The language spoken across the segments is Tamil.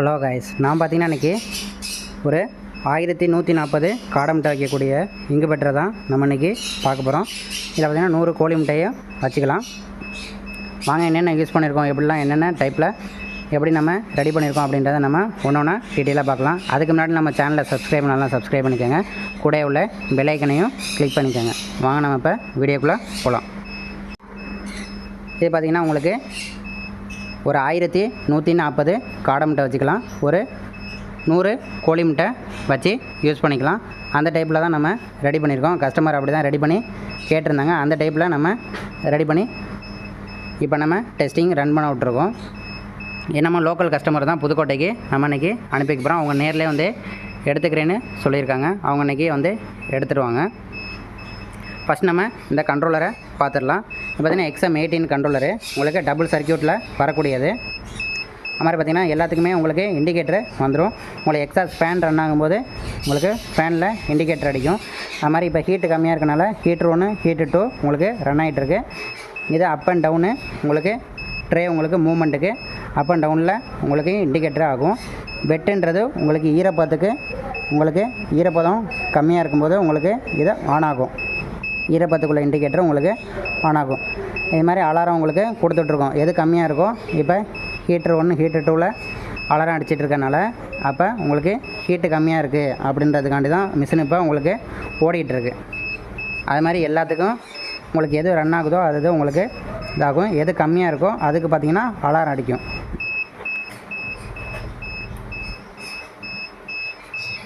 ஹலோ கைஸ் நான் பார்த்தீங்கன்னா இன்றைக்கி ஒரு ஆயிரத்தி நூற்றி நாற்பது காடை முட்டை வைக்கக்கூடிய இங்கு பெட்டரை தான் நம்ம இன்றைக்கி பார்க்க போகிறோம் இதில் பார்த்தீங்கன்னா நூறு கோழி மிட்டாயை வச்சுக்கலாம். வாங்க என்னென்ன யூஸ் பண்ணியிருக்கோம் எப்படிலாம் என்னென்ன டைப்பில் எப்படி நம்ம ரெடி பண்ணியிருக்கோம் அப்படின்றத நம்ம ஒன்று ஒன்றா டீட்டெயிலாக பார்க்கலாம். அதுக்கு முன்னாடி நம்ம சேனலை சப்ஸ்கிரைப் பண்ணலாம் சப்ஸ்கிரைப் பண்ணிக்கோங்க. கூட உள்ள பெலைக்கனையும் கிளிக் பண்ணிக்கோங்க. வாங்க நம்ம இப்போ வீடியோக்குள்ளே போகலாம் இது பார்த்திங்கன்னா உங்களுக்கு ஒரு ஆயிரத்தி நூற்றி நாற்பது காடை முட்டை வச்சுக்கலாம். ஒரு நூறு கோழி முட்டை வச்சு யூஸ் பண்ணிக்கலாம். அந்த டைப்பில் தான் நம்ம ரெடி பண்ணியிருக்கோம். கஸ்டமர் அப்படி தான் ரெடி பண்ணி கேட்டிருந்தாங்க. அந்த டைப்பில் நம்ம ரெடி பண்ணி இப்போ நம்ம டெஸ்டிங் ரன் பண்ண விட்ருக்கோம் என்னமோ லோக்கல் கஸ்டமர் தான் புதுக்கோட்டைக்கு நம்ம இன்றைக்கி அனுப்பிக்க போகிறோம் அவங்க நேர்லேயே வந்து எடுத்துக்கிறேன்னு சொல்லியிருக்காங்க. அவங்க இன்றைக்கி வந்து எடுத்துடுவாங்க ஃபஸ்ட் நம்ம இந்த கண்ட்ரோலரை பார்த்துடலாம். இப்போ பார்த்தீங்கன்னா எக்ஸ்எம் எயிட்டீன் கண்ட்ரோலரு உங்களுக்கு டபுள் சர்க்கியூட்டில் வரக்கூடியது. அது மாதிரி பார்த்திங்கன்னா எல்லாத்துக்குமே உங்களுக்கு இண்டிகேட்டர் வந்துடும் உங்களுக்கு எக்ஸாஸ் ஃபேன் ரன் ஆகும்போது உங்களுக்கு ஃபேனில் இண்டிகேட்டர் அடிக்கும். அது மாதிரி இப்போ ஹீட்டு கம்மியாக இருக்கனால ஹீட்ரு ஒன்று ஹீட்டு டூ உங்களுக்கு ரன் ஆகிட்டுருக்கு இது அப் அண்ட் டவுனு உங்களுக்கு ட்ரே உங்களுக்கு மூமெண்ட்டுக்கு அப் அண்ட் டவுனில் உங்களுக்கு இண்டிகேட்டர் ஆகும். பெட்டுன்றது உங்களுக்கு ஈரப்பதத்துக்கு உங்களுக்கு ஈரப்பதம் கம்மியாக இருக்கும்போது உங்களுக்கு இது ஆன் ஆகும். ஈரப்பத்துக்குள்ள இண்டிகேட்டர் உங்களுக்கு ஆன் ஆகும். இது மாதிரி அலாரம் உங்களுக்கு கொடுத்துட்ருக்கோம். எது கம்மியாக இருக்கோ இப்போ ஹீட்ரு ஒன்று ஹீட்ரு டூவில் அலாரம் அடிச்சிட்டு இருக்கனால அப்போ உங்களுக்கு ஹீட்டு கம்மியாக இருக்குது அப்படின்றதுக்காண்டி தான் மிஷின் இப்போ உங்களுக்கு ஓடிட்டுருக்கு அது மாதிரி எல்லாத்துக்கும் உங்களுக்கு எது ரன் ஆகுதோ அது உங்களுக்கு இதாகும். எது கம்மியாக இருக்கோ அதுக்கு பார்த்தீங்கன்னா அலாரம் அடிக்கும்.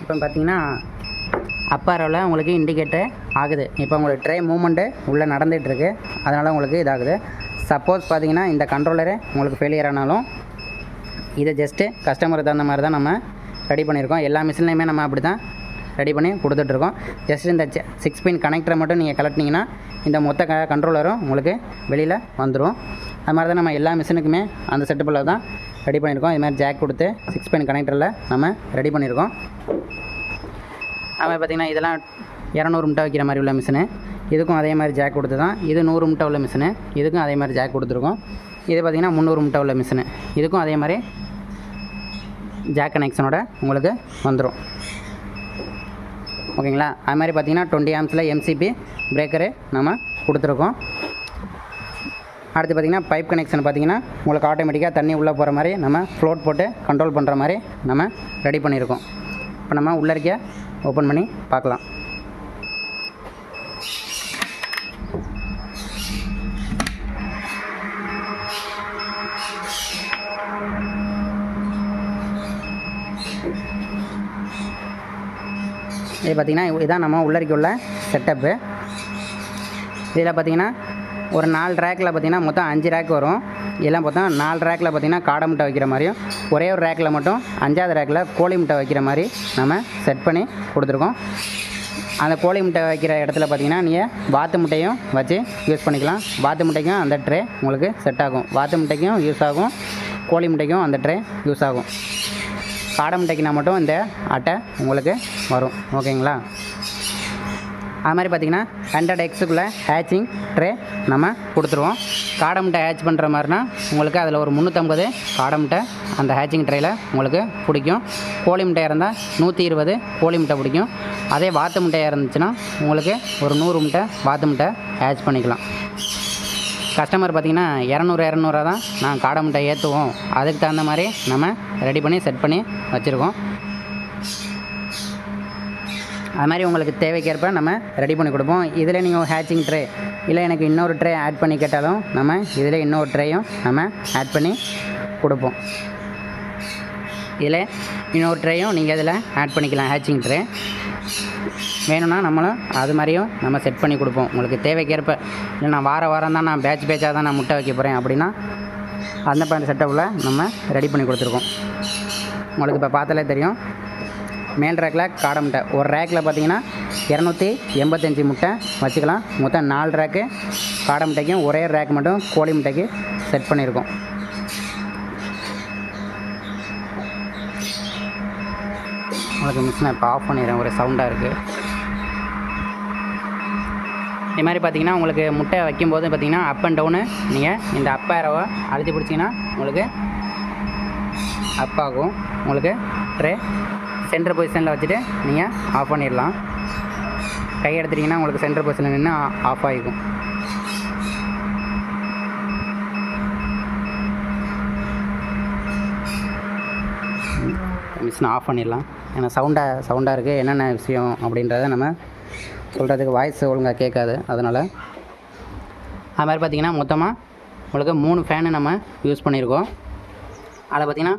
இப்போ பார்த்திங்கன்னா அப்பாரோவில் உங்களுக்கு இண்டிகேட்டர் ஆகுது. இப்போ உங்களுக்கு ட்ரே மூமெண்ட்டு உள்ளே நடந்துகிட்ருக்கு அதனால் உங்களுக்கு இதாகுது. சப்போஸ் பார்த்தீங்கன்னா இந்த கண்ட்ரோலரு உங்களுக்கு ஃபெயிலியர் ஆனாலும் இதை ஜஸ்ட்டு கஸ்டமருக்கு தகுந்த மாதிரி தான் நம்ம ரெடி பண்ணியிருக்கோம். எல்லா மிஷின்லையுமே நம்ம அப்படி தான் ரெடி பண்ணி கொடுத்துட்ருக்கோம். ஜஸ்ட் இந்த சிக்ஸ் பின் கனெக்டரை மட்டும் நீங்கள் கலட்டினீங்கன்னா இந்த மொத்த க கண்ட்ரோலரும் உங்களுக்கு வெளியில் வந்துடும் அது மாதிரி தான் நம்ம எல்லா மிஷினுக்குமே அந்த செட்டப்பில் தான் ரெடி பண்ணியிருக்கோம். இது மாதிரி ஜாக் கொடுத்து சிக்ஸ் பின் கனெக்டரில் நம்ம ரெடி பண்ணியிருக்கோம். அவன் பார்த்திங்கன்னா இதெல்லாம் இரநூறு முட்டை வைக்கிற மாதிரி உள்ள மிஷினு இதுக்கும் அதே மாதிரி ஜாக் கொடுத்து தான். இது நூறு முட்டை உள்ள மிஷினு இதுக்கும் அதே மாதிரி ஜாக் கொடுத்துருக்கோம். இது பார்த்திங்கன்னா முந்நூறு முட்டை உள்ள மிஷினு இதுக்கும் அதே மாதிரி ஜாக் கனெக்ஷனோட உங்களுக்கு வந்துடும் ஓகேங்களா? அது மாதிரி பார்த்திங்கன்னா டுவெண்ட்டி ஆம்ஸில் எம்சிபி பிரேக்கரு நம்ம கொடுத்துருக்கோம். அடுத்து பார்த்திங்கன்னா பைப் கனெக்ஷன் பார்த்திங்கன்னா உங்களுக்கு ஆட்டோமேட்டிக்காக தண்ணி உள்ளே போகிற மாதிரி நம்ம ஃப்ளோட் போட்டு கண்ட்ரோல் பண்ணுற மாதிரி நம்ம ரெடி பண்ணியிருக்கோம் இப்போ நம்ம உள்ளே இருக்க ஓப்பன் பண்ணி பார்க்கலாம். இது பார்த்திங்கன்னா இதான் நம்ம உள்ளரிக்க உள்ள செட்டப்பு இதில் பார்த்திங்கன்னா ஒரு நாலு ரேக்கில் பார்த்திங்கன்னா மொத்தம் அஞ்சு ரேக் வரும். எல்லாம் பார்த்தா நாலு ரேக்கில் பார்த்திங்கன்னா காடை முட்டை வைக்கிற மாதிரியும் ஒரே ஒரு ரேக்கில் மட்டும் அஞ்சாவது ரேக்கில் கோழி முட்டை வைக்கிற மாதிரி நம்ம செட் பண்ணி கொடுத்துருக்கோம். அந்த கோழி முட்டை வைக்கிற இடத்துல பார்த்தீங்கன்னா நீங்கள் வாத்து முட்டையும் வச்சு யூஸ் பண்ணிக்கலாம். வாத்து முட்டைக்கும் அந்த ட்ரே உங்களுக்கு செட் ஆகும். வாத்து முட்டைக்கும் யூஸ் ஆகும். கோழி முட்டைக்கும் அந்த ட்ரே யூஸ் ஆகும். காடை முட்டைக்குனா மட்டும் இந்த அட்டை உங்களுக்கு வரும். ஓகேங்களா அது மாதிரி பார்த்திங்கன்னா ஹண்ட்ரட் எக்ஸுக்குள்ளே ஹேச்சிங் ட்ரே நம்ம கொடுத்துருவோம். காடை முட்டை ஹேச் பண்ணுற மாதிரினா உங்களுக்கு அதில் ஒரு முந்நூற்றம்பது காடை முட்டை அந்த ஹேச்சிங் ட்ரேயில் உங்களுக்கு பிடிக்கும். கோழி முட்டையாக இருந்தால் நூற்றி இருபது கோழி முட்டை பிடிக்கும். அதே வாத்து முட்டையாக இருந்துச்சுன்னா உங்களுக்கு ஒரு நூறு முட்டை வாத்து முட்டை ஹேச் பண்ணிக்கலாம். கஸ்டமர் பார்த்திங்கன்னா இரநூறு இரநூறுவா தான் நான் காடை முட்டை ஏற்றுவோம் அதுக்கு தகுந்த மாதிரி நம்ம ரெடி பண்ணி செட் பண்ணி வச்சுருக்கோம். அது மாதிரி உங்களுக்கு தேவைக்கேற்ப நம்ம ரெடி பண்ணி கொடுப்போம். இதில் நீங்கள் ஹேச்சிங் ட்ரே இல்லை எனக்கு இன்னொரு ட்ரே ஆட் பண்ணி கேட்டாலும் நம்ம இதில் இன்னொரு ட்ரேயும் நம்ம ஆட் பண்ணி கொடுப்போம். இதில் இன்னொரு ட்ரேயும் நீங்கள் இதில் ஆட் பண்ணிக்கலாம் ஹேச்சிங் ட்ரே வேணும்னா நம்மளும் அது மாதிரியும் நம்ம செட் பண்ணி கொடுப்போம். உங்களுக்கு தேவைக்கேற்ப இல்லை நான் வார வாரம் தான் நான் பேட்ச் பேட்சாக தான் நான் முட்டை வைக்க போகிறேன் அப்படின்னா அந்த மாதிரி செட்டப்பில் நம்ம ரெடி பண்ணி கொடுத்துருக்கோம். உங்களுக்கு இப்போ பார்த்தாலே தெரியும். மேல் ரேக்கில் காடை முட்டை. ஒரு ரேக்கில் பார்த்தீங்கன்னா இரநூத்தி எண்பத்தஞ்சு முட்டை வச்சுக்கலாம். மொத்தம் நாலு ரேக்கு காடை முட்டைக்கும் ஒரே ரேக் மட்டும் கோழி முட்டைக்கு செட் பண்ணியிருக்கோம். உங்களுக்கு மிஷினை இப்போ ஆஃப் பண்ணிடுறேன். ஒரு சவுண்டாக இருக்குது இது மாதிரி பார்த்தீங்கன்னா உங்களுக்கு முட்டை வைக்கும்போது பார்த்தீங்கன்னா அப் அண்ட் டவுனு நீங்கள் இந்த அப்பாயிரவை அழுத்தி பிடிச்சிங்கன்னா உங்களுக்கு அப்பாகும் உங்களுக்கு ட்ரே சென்டர் பொசிஷனில் வச்சுட்டு நீங்கள் ஆஃப் பண்ணிடலாம். கை எடுத்துட்டிங்கன்னா உங்களுக்கு சென்டர் பொசிஷனில் நின்று ஆஃப் ஆகிக்கும் மிஷினை ஆஃப் பண்ணிடலாம். ஏன்னா சவுண்டாக சவுண்டாக இருக்குது என்னென்ன விஷயம் அப்படின்றத நம்ம சொல்கிறதுக்கு வாய்ஸ் ஒழுங்காக கேட்காது. அதனால் அது மாதிரி பார்த்திங்கன்னா மொத்தமாக உங்களுக்கு மூணு ஃபேனு நம்ம யூஸ் பண்ணியிருக்கோம் அதில் பார்த்திங்கன்னா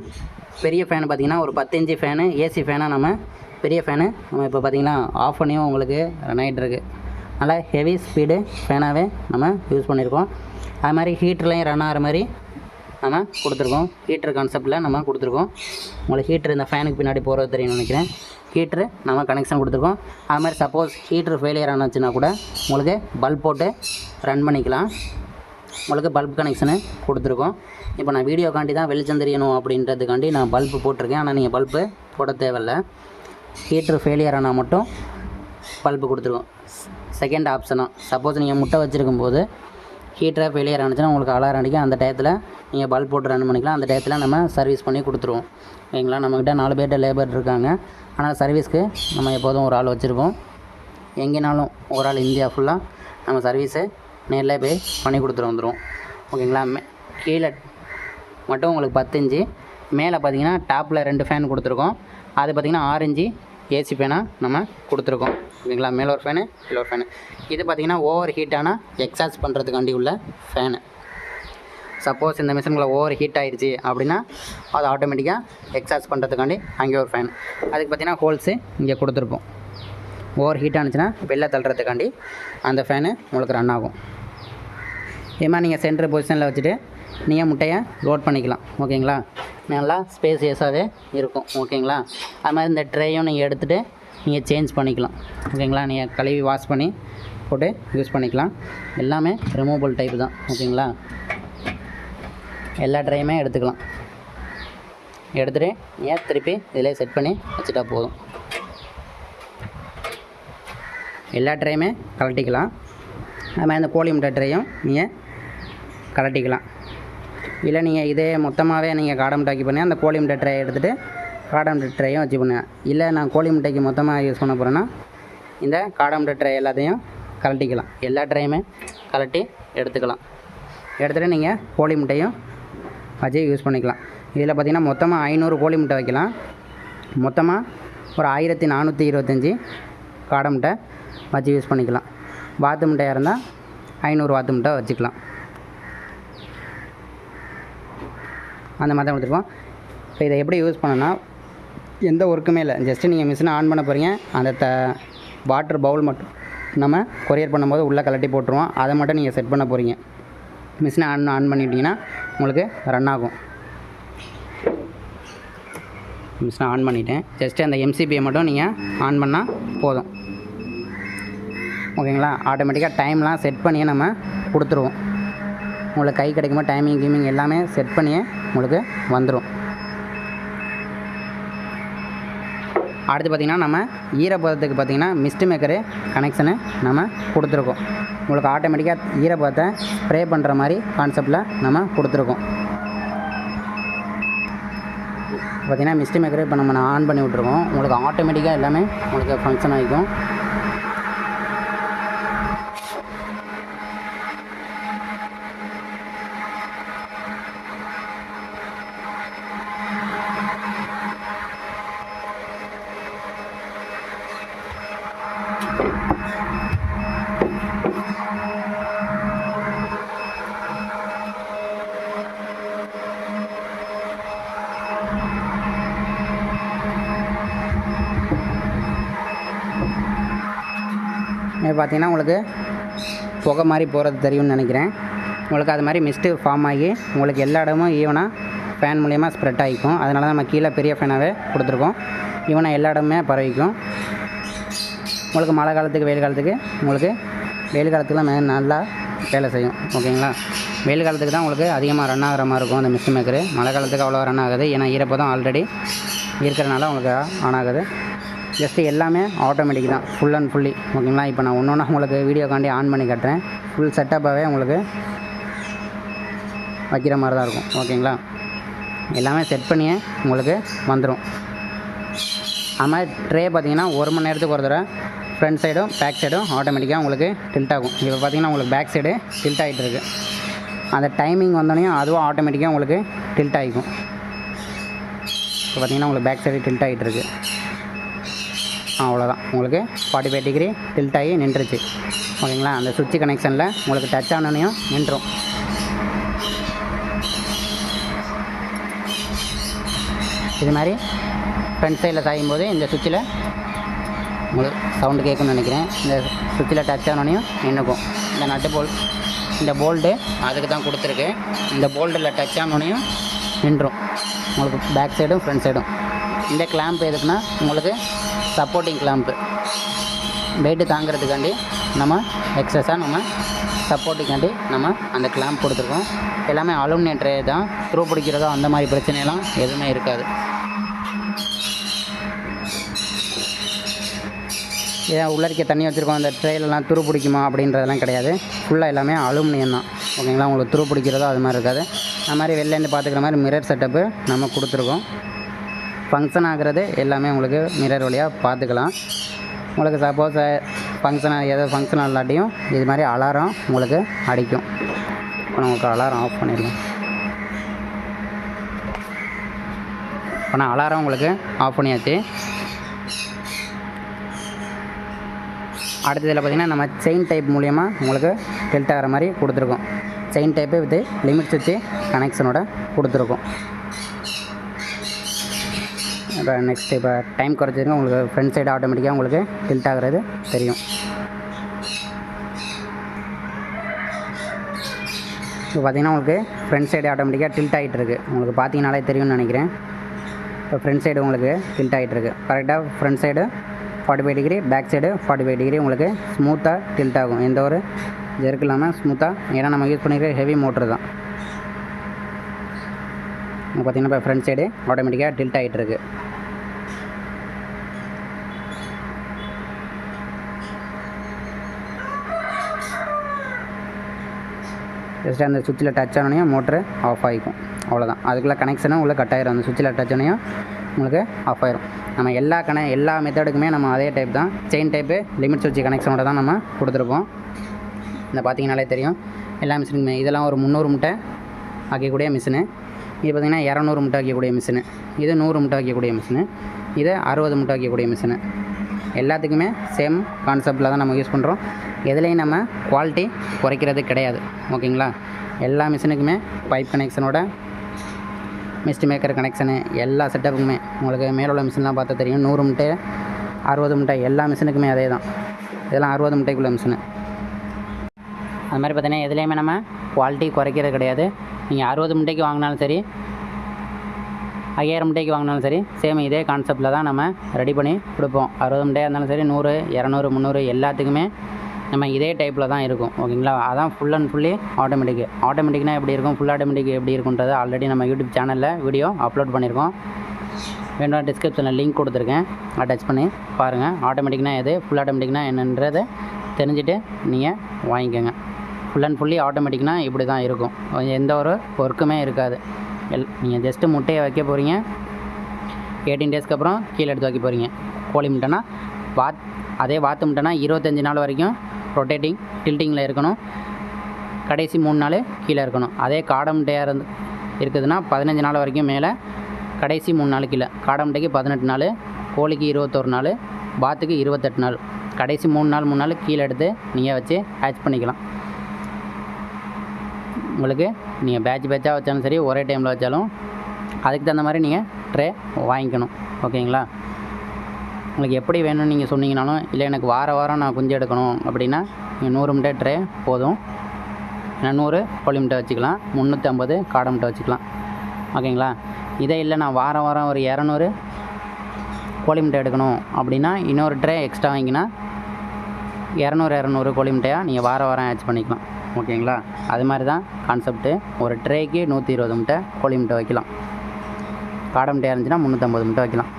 பெரிய ஃபேனு பார்த்திங்கன்னா ஒரு பத்தஞ்சு ஃபேனு ஏசி ஃபேனாக நம்ம பெரிய ஃபேனு நம்ம இப்போ பார்த்திங்கன்னா ஆஃப் பண்ணியும் உங்களுக்கு ரன் ஆகிட்டு நல்லா ஹெவி ஸ்பீடு ஃபேனாகவே நம்ம யூஸ் பண்ணியிருக்கோம் அது மாதிரி ஹீட்டர்லையும் ரன் ஆகிற மாதிரி நம்ம கொடுத்துருக்கோம். ஹீட்டர் கான்செப்டில் நம்ம கொடுத்துருக்கோம். உங்களுக்கு ஹீட்டர் இந்த ஃபேனுக்கு பின்னாடி போகிறது தெரியும்னு நினைக்கிறேன். ஹீட்ரு நம்ம கனெக்ஷன் கொடுத்துருக்கோம். அது மாதிரி சப்போஸ் ஹீட்ரு ஃபெயிலியர் ஆனாச்சுன்னா கூட உங்களுக்கு பல்ப் போட்டு ரன் பண்ணிக்கலாம். உங்களுக்கு பல்ப் கனெக்ஷனு கொடுத்துருக்கோம். இப்போ நான் வீடியோக்காண்டி தான் வெளிச்சம் தெரியணும் அப்படின்றதுக்காண்டி நான் பல்ப்பு போட்டிருக்கேன். ஆனால் நீங்கள் பல்ப்பு போட தேவையில்ல. ஹீட்ரு ஃபெயிலியர் ஆனால் மட்டும் பல்ப்பு கொடுத்துருவோம் செகண்ட் ஆப்ஷனாக சப்போஸ் நீங்கள் முட்டை வச்சுருக்கும் போது ஹீட்டரை ஃபெயிலியர் ஆனிச்சுன்னா உங்களுக்கு அலாரம் அடிக்கும். அந்த டயத்தில் நீங்கள் பல்ப் போட்டு ரன் பண்ணிக்கலாம். அந்த டயத்தில் நம்ம சர்வீஸ் பண்ணி கொடுத்துருவோம். ஓகேங்களா? நம்மக்கிட்ட நாலு பேர்கிட்ட லேபர் இருக்காங்க. ஆனால் சர்வீஸ்க்கு நம்ம எப்போதும் ஒரு ஆள் வச்சுருப்போம். எங்கேனாலும் ஒரு ஆள் இந்தியா ஃபுல்லாக நம்ம சர்வீஸை நேரில் போய் பண்ணி கொடுத்துட்டு வந்துடும் ஓகேங்களா? மே கீழே மட்டும் உங்களுக்கு பத்து இன்ச்சு. மேலே பார்த்தீங்கன்னா டாப்பில் ரெண்டு ஃபேன் கொடுத்துருக்கோம். அது பார்த்திங்கன்னா ஆரஞ்சு ஏசி ஃபேனாக நம்ம கொடுத்துருக்கோம். ஓகேங்களா? மேலே ஒரு ஃபேனு கீழே ஒரு ஃபேனு இது பார்த்திங்கன்னா ஓவர் ஹீட்டான எக்ஸாஸ்ட் பண்ணுறதுக்காண்டி உள்ள ஃபேனு சப்போஸ் இந்த மிஷின்களை ஓவர் ஹீட் ஆயிடுச்சு அப்படின்னா அது ஆட்டோமேட்டிக்காக எக்ஸாஸ்ட் பண்ணுறதுக்காண்டி அங்கே ஒரு ஃபேன் அதுக்கு பார்த்திங்கன்னா ஹோல்ஸு இங்கே கொடுத்துருப்போம். ஓவர் ஹீட் ஆனிச்சுன்னா வெளில தள்ளுறதுக்காண்டி அந்த ஃபேனு உங்களுக்கு ரன் ஆகும். இதே நீங்கள் சென்டர் பொசிஷனில் வச்சுட்டு நீங்கள் முட்டையை லோட் பண்ணிக்கலாம். ஓகேங்களா? நல்லா ஸ்பேசியஸாகவே இருக்கும். ஓகேங்களா? அது மாதிரி இந்த ட்ரேயும் நீங்கள் எடுத்துகிட்டு நீங்கள் சேஞ்ச் பண்ணிக்கலாம். ஓகேங்களா? நீங்கள் கழுவி வாஷ் பண்ணி போட்டு யூஸ் பண்ணிக்கலாம். எல்லாமே ரிமூவபிள் டைப் தான். ஓகேங்களா? எல்லா ட்ரையுமே எடுத்துக்கலாம். எடுத்துகிட்டு நீங்கள் திருப்பி இதிலே செட் பண்ணி வச்சுட்டா போதும். எல்லா ட்ரையுமே கலட்டிக்கலாம் அது மாதிரி அந்த கோழி முட்டை ட்ரையும் நீங்கள் கலட்டிக்கலாம். இல்லை நீங்கள் இதே மொத்தமாகவே நீங்கள் காடை முட்டாக்கி பண்ணி அந்த கோழி முட்டை ட்ரை எடுத்துகிட்டு காடை முட்டை ட்ரையும் வச்சு பண்ணுவேன் இல்லை நான் கோழி முட்டைக்கு மொத்தமாக யூஸ் பண்ண போகிறேன்னா இந்த காடை முட்டை ட்ரை எல்லாத்தையும் கலட்டிக்கலாம். எல்லா ட்ரையுமே கலட்டி எடுத்துக்கலாம். எடுத்துகிட்டு நீங்கள் கோழி முட்டையும் வச்சு யூஸ் பண்ணிக்கலாம். இதில் பார்த்திங்கன்னா மொத்தமாக ஐநூறு கோழி முட்டை வைக்கலாம். மொத்தமாக ஒரு ஆயிரத்தி நானூற்றி இருபத்தஞ்சி காடை முட்டை வச்சு யூஸ் பண்ணிக்கலாம். வாத்து முட்டையாக இருந்தால் ஐநூறு வாத்து முட்டை வச்சுக்கலாம். அந்த மாதிரி தான் கொடுத்துருக்கோம். இப்போ இதை எப்படி யூஸ் பண்ணணும்னா எந்த ஒர்க்குமே இல்லை. ஜஸ்ட்டு நீங்கள் மிஷினை ஆன் பண்ண போகிறீங்க அந்த த வாட்டர் பவுல் மட்டும் நம்ம கொரியர் பண்ணும்போது உள்ளே கலட்டி போட்டுருவோம். அதை மட்டும் நீங்கள் செட் பண்ண போகிறீங்க மிஷினை ஆன் ஆன் பண்ணிட்டீங்கன்னா உங்களுக்கு ரன் ஆகும். மிஷினை ஆன் பண்ணிவிட்டேன் ஜஸ்ட்டு அந்த எம்சிபியை மட்டும் நீங்கள் ஆன் பண்ணால் போதும். ஓகேங்களா ஆட்டோமேட்டிக்காக டைம்லாம் செட் பண்ணியே நம்ம கொடுத்துருவோம். உங்களுக்கு கை கிடைக்கும்போது டைமிங் கீமிங் எல்லாமே செட் பண்ணியே உங்களுக்கு வந்துடும் அடுத்து பார்த்திங்கன்னா நம்ம ஈரப்பதத்துக்கு பார்த்திங்கன்னா மிஸ்ட் மேக்கரு கனெக்ஷனு நம்ம கொடுத்துருக்கோம். உங்களுக்கு ஆட்டோமேட்டிக்காக ஈரப்பதத்தை ஸ்ப்ரே பண்ணுற மாதிரி கான்செப்டில் நம்ம கொடுத்துருக்கோம். பார்த்திங்கன்னா மிஸ்ட் மேக்கரு இப்போ நம்ம ஆன் பண்ணி விட்ருக்கோம் உங்களுக்கு ஆட்டோமேட்டிக்காக எல்லாமே உங்களுக்கு ஃபங்க்ஷன் ஆகிக்கும். இது பார்த்தீங்கன்னா உங்களுக்கு புகை மாதிரி போகிறது தெரியும்னு நினைக்கிறேன். உங்களுக்கு அது மாதிரி மிஸ்ட்டு ஃபார்ம் ஆகி உங்களுக்கு எல்லா இடமும் ஈவனாக ஃபேன் மூலியமாக ஸ்ப்ரெட் ஆகிக்கும். அதனால தான் நம்ம கீழே பெரிய ஃபேனாகவே கொடுத்துருக்கோம். ஈவனாக எல்லா இடமுமே பரவிக்கும். உங்களுக்கு மழை காலத்துக்கு வெயில் காலத்துக்கு உங்களுக்கு வெயில் காலத்துக்குலாம் நல்லா வேலை செய்யும் ஓகேங்களா? வெயில் காலத்துக்கு தான் உங்களுக்கு அதிகமாக ரன் ஆகிற மாதிரி இருக்கும் அந்த மிஸ்ட் மேக்கரு மழை காலத்துக்கு அவ்வளோ ரன் ஆகுது. ஏன்னா ஈரப்பதம் ஆல்ரெடி இருக்கிறனால உங்களுக்கு ஆன் ஆகுது. ஜஸ்ட்டு எல்லாமே ஆட்டோமேட்டிக் தான் ஃபுல் அண்ட் ஃபுல்லி ஓகேங்களா? இப்போ நான் ஒன்று ஒன்றா உங்களுக்கு வீடியோ காண்டி ஆன் பண்ணி கட்டுறேன். ஃபுல் செட்டப்பாகவே உங்களுக்கு வைக்கிற மாதிரி தான் இருக்கும் ஓகேங்களா? எல்லாமே செட் பண்ணியே உங்களுக்கு வந்துடும் அது மாதிரி ட்ரே பார்த்தீங்கன்னா ஒரு மணி நேரத்துக்கு ஒரு தடவை ஃப்ரண்ட் சைடும் பேக் சைடும் ஆட்டோமேட்டிக்காக உங்களுக்கு டில்ட் ஆகும். இப்போ பார்த்தீங்கன்னா உங்களுக்கு பேக் சைடு டில்ட் ஆகிட்டு இருக்கு. அந்த டைமிங் வந்தோடனே அதுவும் ஆட்டோமேட்டிக்காக உங்களுக்கு டில்ட் ஆகிக்கும் இப்போ பார்த்தீங்கன்னா உங்களுக்கு பேக் சைடு டில்ட் ஆகிட்டு இருக்கு. அவ்வளோதான் உங்களுக்கு ஃபார்ட்டி ஃபைவ் டிகிரி டில்ட் ஆகி நின்றுச்சு. ஓகேங்களா? அந்த சுவிட்ச் கனெக்ஷனில் உங்களுக்கு டச் ஆனோடனையும் நின்றும். இது மாதிரி ஃப்ரண்ட் சைடில் சாயும் போது இந்த சுவிட்சில் உங்களுக்கு சவுண்டு கேட்கும்னு நினைக்கிறேன். இந்த சுவிட்சில் டச் ஆனோடனையும் நின்றுக்கும் இந்த நட்டு போல் இந்த போல்டு அதுக்கு தான் கொடுத்துருக்கு. இந்த போல்டில் டச் ஆனோடனையும் நின்றும். உங்களுக்கு பேக் சைடும் ஃப்ரண்ட் சைடும் இந்த கிளாம்ப் எதுக்குன்னா உங்களுக்கு சப்போர்ட்டிங் கிளாம்ப்பு வெயிட்டு தாங்கிறதுக்காண்டி நம்ம எக்ஸஸாக நம்ம சப்போர்ட்டுக்காண்டி நம்ம அந்த கிளாம்ப் கொடுத்துருக்கோம். எல்லாமே அலுமினியம் ட்ரே தான். த்ரூ பிடிக்கிறதோ அந்த மாதிரி பிரச்சனையெல்லாம் எதுவுமே இருக்காது. ஏன் உள்ளரிக்க தண்ணி வச்சுருக்கோம். அந்த ட்ரெயிலெலாம் துரு பிடிக்குமா அப்படின்றதெல்லாம் கிடையாது. ஃபுல்லாக எல்லாமே அலுமினியம் தான். ஓகேங்களா? உங்களுக்கு துரு பிடிக்கிறதோ அது மாதிரி இருக்காது. அது மாதிரி வெளிலேருந்து பார்த்துக்கிற மாதிரி மிரர் செட்டப்பு நம்ம கொடுத்துருக்கோம். ஃபங்க்ஷன் ஆகிறது எல்லாமே உங்களுக்கு மிரர் வழியாக பார்த்துக்கலாம். உங்களுக்கு சப்போஸ் ஃபங்க்ஷன் ஏதோ ஃபங்க்ஷன் இல்லாட்டியும் இது மாதிரி அலாரம் உங்களுக்கு அடிக்கும். இப்போ நமக்கு அலாரம் ஆஃப் பண்ணிடலாம் இப்போ நான் அலாரம் உங்களுக்கு ஆஃப் பண்ணியாச்சு. அடுத்ததில் பார்த்திங்கன்னா நம்ம செயின் டைப் மூலியமாக உங்களுக்கு டெல்ட் ஆகிற மாதிரி கொடுத்துருக்கோம். செயின் டைப்பு வித் லிமிட் சுவிட்சு கனெக்ஷனோட கொடுத்துருக்கோம். இப்போ நெக்ஸ்ட் இப்போ டைம் குறைச்சிருங்க. உங்களுக்கு ஃப்ரண்ட் சைடு ஆட்டோமேட்டிக்காக உங்களுக்கு டில்ட் ஆகிறது தெரியும். இப்போ பார்த்தீங்கன்னா உங்களுக்கு ஃப்ரண்ட் சைடு ஆட்டோமேட்டிக்காக டில்ட் ஆகிட்டு இருக்கு. உங்களுக்கு பார்த்தீங்கனாலே தெரியும்னு நினைக்கிறேன். இப்போ ஃப்ரண்ட் சைடு உங்களுக்கு டில்ட் ஆகிட்டு இருக்கு. கரெக்டாக front side forty five degree back side forty five degree உங்களுக்கு ஸ்மூத்தாக டில்ட் ஆகும். எந்த ஒரு ஜெருக்கு இல்லாமல் ஸ்மூத்தாக ஏன்னா நம்ம யூஸ் பண்ணிக்கிற ஹெவி மோட்ரு தான். பார்த்தீங்கன்னா இப்போ ஃப்ரண்ட் சைடு ஆட்டோமேட்டிக்காக டில்ட் ஆகிட்டு இருக்கு. ஜஸ்ட் அந்த சுவிட்சில் டச் ஆனோடனே மோட்ரு ஆஃப் ஆகிக்கும் அவ்வளோதான் அதுக்குள்ளே கனெக்ஷனும் உள்ளே கட் ஆகிடும் அந்த சுவிட்சில் டச் ஆனையும் உங்களுக்கு ஆஃப் ஆயிரும். நம்ம எல்லா கண எல்லா மெத்தடுக்குமே நம்ம அதே டைப் தான். செயின் டைப்பு லிமிட் சுவிட்ச் கனெக்ஷனோட தான் நம்ம கொடுத்துருப்போம் இந்த பார்த்தீங்கனாலே தெரியும். எல்லா மிஷினுக்குமே இதெல்லாம் ஒரு முந்நூறு முட்டை ஆக்கக்கூடிய மிஷினு இது பார்த்திங்கன்னா இரநூறு முட்டை வைக்கக்கூடிய மிஷினு இது நூறு முட்டை வைக்கக்கூடிய மிஷினு இது அறுபது முட்டை வைக்கக்கூடிய மிஷினு எல்லாத்துக்குமே சேம் கான்செப்டில் தான் நம்ம யூஸ் பண்ணுறோம் எதுலேயும் நம்ம குவாலிட்டி குறைக்கிறது கிடையாது. ஓகேங்களா எல்லா மிஷினுக்குமே பைப் கனெக்ஷனோட மிஸ்ட் மேக்கர் கனெக்ஷனு எல்லா செட்டப்புக்குமே உங்களுக்கு மேலே உள்ள மிஷின்லாம் பார்த்தா தெரியும். நூறு முட்டை அறுபது முட்டை எல்லா மிஷினுக்குமே அதே தான். இதெல்லாம் அறுபது முட்டைக்குள்ள மிஷினு அது மாதிரி பார்த்தீங்கன்னா எதுலேயுமே நம்ம குவாலிட்டி குறைக்கிறது கிடையாது. நீங்கள் அறுபது முட்டைக்கு வாங்கினாலும் சரி ஐயாயிரம் முட்டைக்கு வாங்கினாலும் சரி சேம் இதே கான்செப்டில் தான் நம்ம ரெடி பண்ணி கொடுப்போம். அறுபது முட்டையாக இருந்தாலும் சரி நூறு இரநூறு முந்நூறு எல்லாத்துக்குமே நம்ம இதே டைப்பில் தான் இருக்கும். ஓகேங்களா அதான் ஃபுல் அண்ட் ஃபுல்லி ஆட்டோமேட்டிக் ஆட்டோமேட்டிக்னா எப்படி இருக்கும்? ஃபுல் ஆட்டோமேட்டிக் எப்படி இருக்குன்றது ஆல்ரெடி நம்ம யூடியூப் சேனலில் வீடியோ அப்லோட் பண்ணியிருக்கோம் வேணும் டிஸ்கிரிப்ஷனில் லிங்க் கொடுத்துருக்கேன். அட்டாச் பண்ணி பாருங்கள் ஆட்டோமேட்டிக்னா எது? ஃபுல் ஆட்டோமேட்டிக்னா என்னன்றதை தெரிஞ்சுட்டு நீங்கள் வாங்கிக்கோங்க. ஃபுல் அண்ட் ஃபுல்லி ஆட்டோமேட்டிக்னால் இப்படி தான் இருக்கும். எந்த ஒரு ஒர்க்குமே இருக்காது. எல் நீங்கள் ஜஸ்ட்டு முட்டையை வைக்க போகிறீங்க எயிட்டீன் டேஸ்க்கு அப்புறம் கீழே எடுத்து வைக்க போகிறீங்க கோழி முட்டைனா பாத் அதே வாத்து முட்டைனா இருபத்தஞ்சி நாள் வரைக்கும் ரொட்டேட்டிங் டில்ட்டிங்கில் இருக்கணும். கடைசி மூணு நாள் கீழே இருக்கணும். அதே காடை முட்டையாக இருந்து இருக்குதுன்னா பதினஞ்சு நாள் வரைக்கும் மேலே கடைசி மூணு நாள் கீழே. காடை முட்டைக்கு பதினெட்டு நாள் கோழிக்கு இருபத்தொரு நாள் வாத்துக்கு இருபத்தெட்டு நாள். கடைசி மூணு நாள் மூணு நாள் கீழே எடுத்து நீங்கள் வச்சு ஹேட்ச் பண்ணிக்கலாம். உங்களுக்கு நீங்கள் பேட்ச் பேட்சாக வச்சாலும் சரி ஒரே டைமில் வச்சாலும் அதுக்கு தகுந்த மாதிரி நீங்கள் ட்ரே வாங்கிக்கணும். ஓகேங்களா? உங்களுக்கு எப்படி வேணும்னு நீங்கள் சொன்னீங்கனாலும் இல்லை எனக்கு வார வாரம் நான் குஞ்சு எடுக்கணும் அப்படின்னா நீங்கள் நூறு முட்டை ட்ரே போதும். ஏன்னா நூறு கோழி முட்டை வச்சுக்கலாம். முந்நூற்றி ஐம்பது காடை முட்டை வச்சுக்கலாம். ஓகேங்களா? இதே இல்லை நான் வாரம் வாரம் ஒரு இரநூறு கோழி முட்டை எடுக்கணும் அப்படின்னா இன்னொரு ட்ரே எக்ஸ்ட்ரா வாங்கினா இரநூறு இரநூறு கோழி முட்டையாக நீங்கள் வார வாரம் ஆட்ச் பண்ணிக்கலாம். ஓகேங்களா? அது மாதிரி தான் கான்செப்ட்டு ஒரு ட்ரேக்கு நூற்றி இருபது முட்டை கோழி முட்டை வைக்கலாம். காடை முட்டையாக இருந்துச்சுன்னா முந்நூற்றம்பது முட்டை வைக்கலாம்.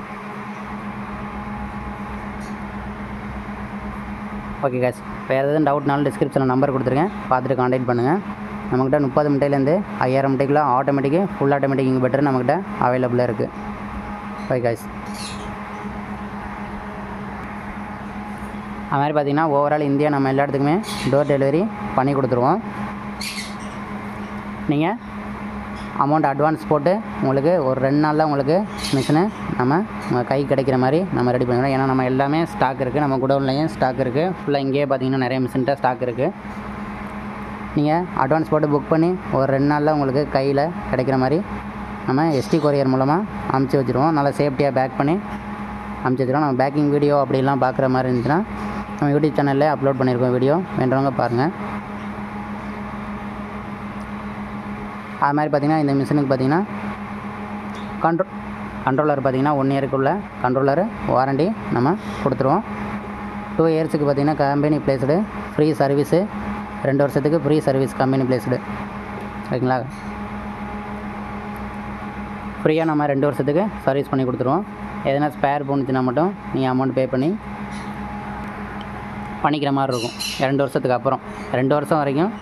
ஓகே கேஸ் வேறு எதாவது டவுட்னாலும் டிஸ்கிரிப்ஷனில் நம்பர் கொடுத்துருக்கேன் பார்த்துட்டு காண்டாக்ட் பண்ணுங்கள் நம்மக்கிட்ட முப்பது மிட்டையிலேருந்து ஐயாயிரம் மிட்டைக்குள்ள ஆட்டோமேட்டிக்கு ஃபுல் ஆட்டோமேட்டிக் பெட்டர் நம்மக்கிட்ட அவைலபிளாக இருக்குது ஓகே காய்ஸ் அது மாதிரி பார்த்திங்கன்னா ஓவரால் இந்தியா நம்ம எல்லா இடத்துக்குமே டோர் டெலிவரி பண்ணி கொடுத்துருவோம். நீங்கள் அமௌண்ட் அட்வான்ஸ் போட்டு உங்களுக்கு ஒரு ரெண்டு நாளில் உங்களுக்கு மிஷினு நம்ம உங்கள் கை கிடைக்கிற மாதிரி நம்ம ரெடி பண்ணிடலாம் ஏன்னா நம்ம எல்லாமே ஸ்டாக் இருக்குது நம்ம குடவுன்லேயும் ஸ்டாக் இருக்குது ஃபுல்லாக இங்கேயே பார்த்தீங்கன்னா நிறைய மிஷின்ட்ட ஸ்டாக் இருக்குது நீங்கள் அட்வான்ஸ் போட்டு புக் பண்ணி ஒரு ரெண்டு நாளில் உங்களுக்கு கையில் கிடைக்கிற மாதிரி நம்ம எஸ்டி கொரியர் மூலமாக அமுச்சு வச்சுருவோம். நல்லா சேஃப்டியாக பேக் பண்ணி அமுச்சு வச்சுருவோம். நம்ம பேக்கிங் வீடியோ அப்படிலாம் பார்க்குற மாதிரி இருந்துச்சுன்னா நம்ம யூடியூப் சேனலில் அப்லோட் பண்ணியிருக்கோம் வீடியோ வேண்டவங்க பாருங்கள் அது மாதிரி பார்த்திங்கன்னா இந்த மிஷினுக்கு பார்த்திங்கன்னா கண்ட்ரோ கண்ட்ரோலர் பார்த்திங்கன்னா ஒன் இயருக்குள்ள கண்ட்ரோலர் வாரண்டி நம்ம கொடுத்துருவோம். டூ இயர்ஸுக்கு பார்த்திங்கன்னா கம்பெனி பிளேஸ்டு ஃப்ரீ சர்வீஸு ரெண்டு வருஷத்துக்கு ஃப்ரீ சர்வீஸ் கம்பெனி பிளேஸ்டு ஓகேங்களா ஃப்ரீயாக நம்ம ரெண்டு வருஷத்துக்கு சர்வீஸ் பண்ணி கொடுத்துருவோம். எதனா ஸ்பேர் போணுச்சுன்னா மட்டும் நீங்கள் அமௌண்ட் பே பண்ணி பண்ணிக்கிற மாதிரி இருக்கும். ரெண்டு வருஷத்துக்கு அப்புறம். ரெண்டு வருஷம் வரைக்கும்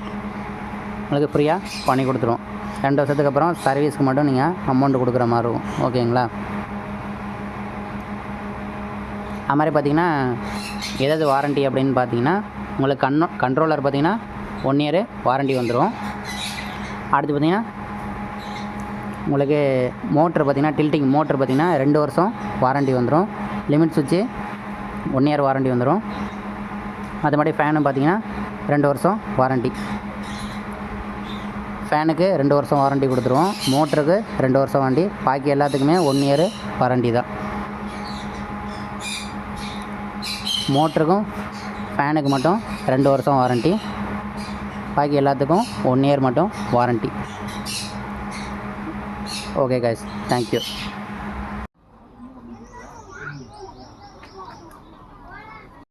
உங்களுக்கு ஃப்ரீயாக பண்ணி கொடுத்துருவோம். ரெண்டு வருஷத்துக்கு அப்புறம் சர்வீஸ்க்கு மட்டும் நீங்கள் அமௌண்ட் கொடுக்குற மாதிரி இருக்கும். ஓகேங்களா அது மாதிரி பார்த்தீங்கன்னா எதாவது வாரண்ட்டி அப்படின்னு பார்த்தீங்கன்னா உங்களுக்கு கண்ணோ கண்ட்ரோலர் பார்த்தீங்கன்னா ஒன் இயரு வாரண்ட்டி வந்துடும் அடுத்து பார்த்தீங்கன்னா உங்களுக்கு மோட்ரு பார்த்தீங்கன்னா டில்ட்டிங் மோட்ரு பார்த்தீங்கன்னா ரெண்டு வருஷம் வாரண்ட்டி வந்துடும் லிமிட் சுவிட்சு ஒன் இயர் வாரண்ட்டி வந்துடும் அது மாதிரி ஃபேனு பார்த்தீங்கன்னா ரெண்டு வருஷம் வாரண்ட்டி ஃபேனுக்கு ரெண்டு வருஷம் வாரண்டி கொடுத்துருவோம். மோட்டருக்கு ரெண்டு வருஷம் வாரண்டி. பாக்கி எல்லாத்துக்குமே ஒன் இயர் வாரண்டி தான். மோட்டருக்கும் ஃபேனுக்கு மட்டும் ரெண்டு வருஷம் வாரண்ட்டி பாக்கி எல்லாத்துக்கும் ஒன் இயர் மட்டும் warranty okay guys thank you